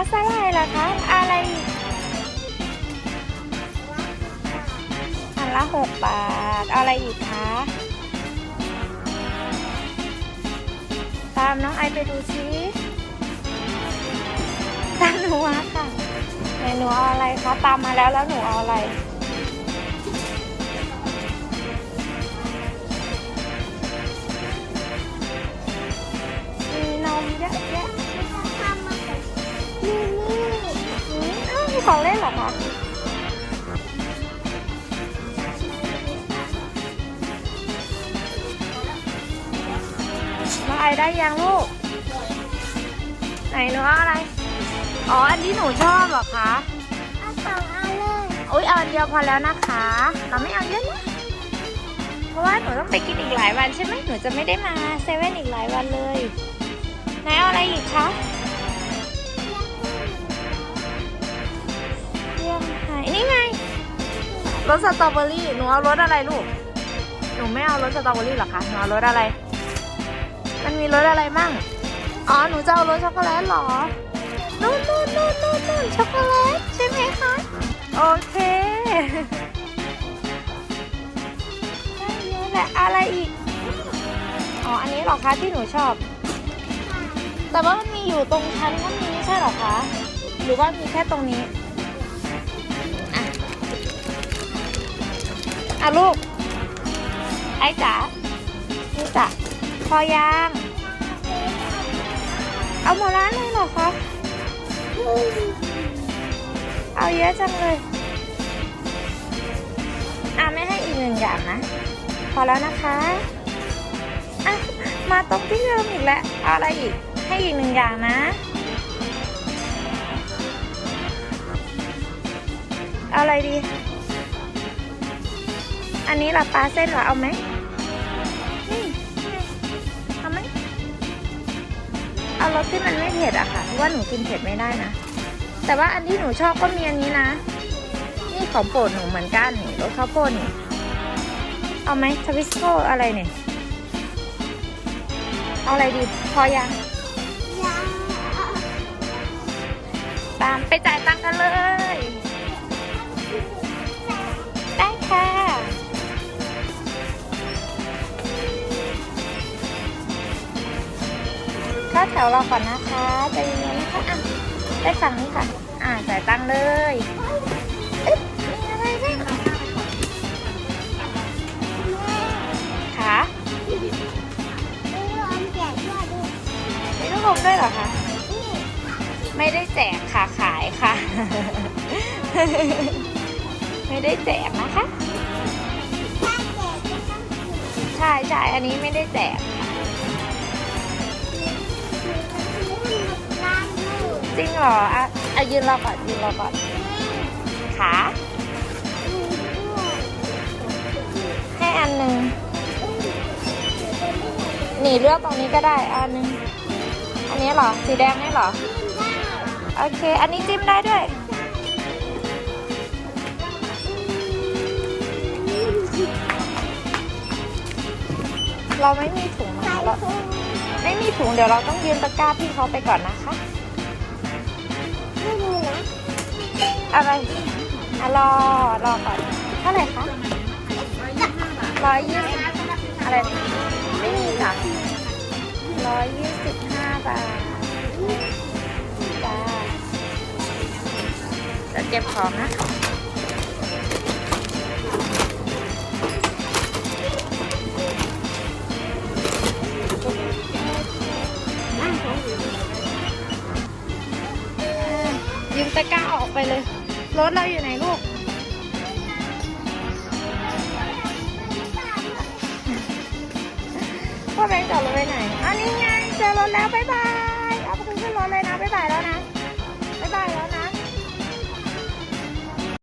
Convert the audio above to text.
ล่ะคะ อะไรอีกอันละหกบาท อะไรอีกคะ ตามน้องไอไปดูซิตามหนูมาค่ะไหนหนูเอาอะไรคะตามมาแล้วแล้วหนูเอาอะไรมีนมเยอะแยะ องเล่นเหรอคะน้องไอได้ยังลูก ไหนหนูเอาอะไร อ๋อ อันที่หนูชอบเหรอคะเอาสองอันเลยอุ้ยเอาอันเดียวพอแล้วนะคะ เราไม่เอาเยอะนะเพราะว่าหนูต้องไปกินอีกหลายวันใช่ไหมหนูจะไม่ได้มาเซเว่นอีกหลายวันเลย ไหนเอาอะไรอีกคะ รสสตรอเบอรี่ หนูเอารสอะไรลูก หนูไม่เอารสสตรอเบอรี่หรอคะ หนูเอารสอะไร มันมีรสอะไรมั่ง อ๋อ หนูจะเอารสช็อกโกแลตเหรอนู่นนู่นนู่นนู่นนู่นช็อกโกแลตใช่ไหมคะ โอเคได้เยอะแหละอะไรอีก อ๋อ อันนี้หรอคะที่หนูชอบ แต่ว่ามันมีอยู่ตรงชั้นนั้นนี้ใช่หรอคะ หรือว่ามีแค่ตรงนี้ อะลูก ไอ้จ๋านี่จ๋าพอยาง เอาหมดร้านเลยเหรอคะเอาเยอะจังเลย อะไม่ให้อีกหนึ่งอย่างนะ พอแล้วนะคะอะมาตรงที่เดิมอีกแล้วเอาอะไรอีก ให้อีกหนึ่งอย่างนะ เอาอะไรดี อันนี้ล่ะปลาเส้นเหรอเอาไหมนี่เอาไหมเอารสที่มันไม่เผ็ดอะค่ะเพราะว่าหนูกินเผ็ดไม่ได้นะ แต่ว่าอันที่หนูชอบก็มีอันนี้นะ นี่ของโปรดหนูเหมือนกันนี่รสข้าวโพดนี่เอาไหมทวิสโกอะไรเนี่ยเอาอะไรดีพอยังยาตามไปจ่ายตังค์กันเลย แถวเราก่อนนะคะใจเย็นๆนะคะอะได้ฝั่งนี้ค่ะ อ่าจ่ายตังค์เลยเอ๊ะมีอะไรบ้างคะไม่ยอแกะด้วยดิมีลูกอมด้วยเหรอคะ ไม่ได้แจกค่ะขายค่ะ ไม่ได้แจกนะคะ ใช่ใช่อันนี้ไม่ได้แจก จริงเหรออะอะยืนรอก่อนยืนรอก่อนขามีด้วยให้อันหนึ่งหนีเลือกตรงนี้ก็ได้อันหนึ่งอันนี้เหรอสีแดงนี่เหรอโอเค อันนี้จิ้มได้ด้วยเราไม่มีถุงใส่นะเราถุงไม่มีถุงเดี๋ยวเราต้องยืนตะกร้าพี่เขาไปก่อนนะคะ อะไรอะรอรอก่อนเท่าไหร่คะร้อยยี่สิบอะไร ไม่มีจ้ะร้อยยี่สิบห้าบาทจ้าจะเก็บของนะยืมตะกร้าออกไปเลย รถเราอยู่ไหนลูก พ่อแบงค์จอดรถไปไหนอันนี้ไงเจอรถแล้ว บ๊ายบาย เอาไปขึ้นรถเลยนะ บ๊ายบายแล้วนะ บ๊ายบายแล้ว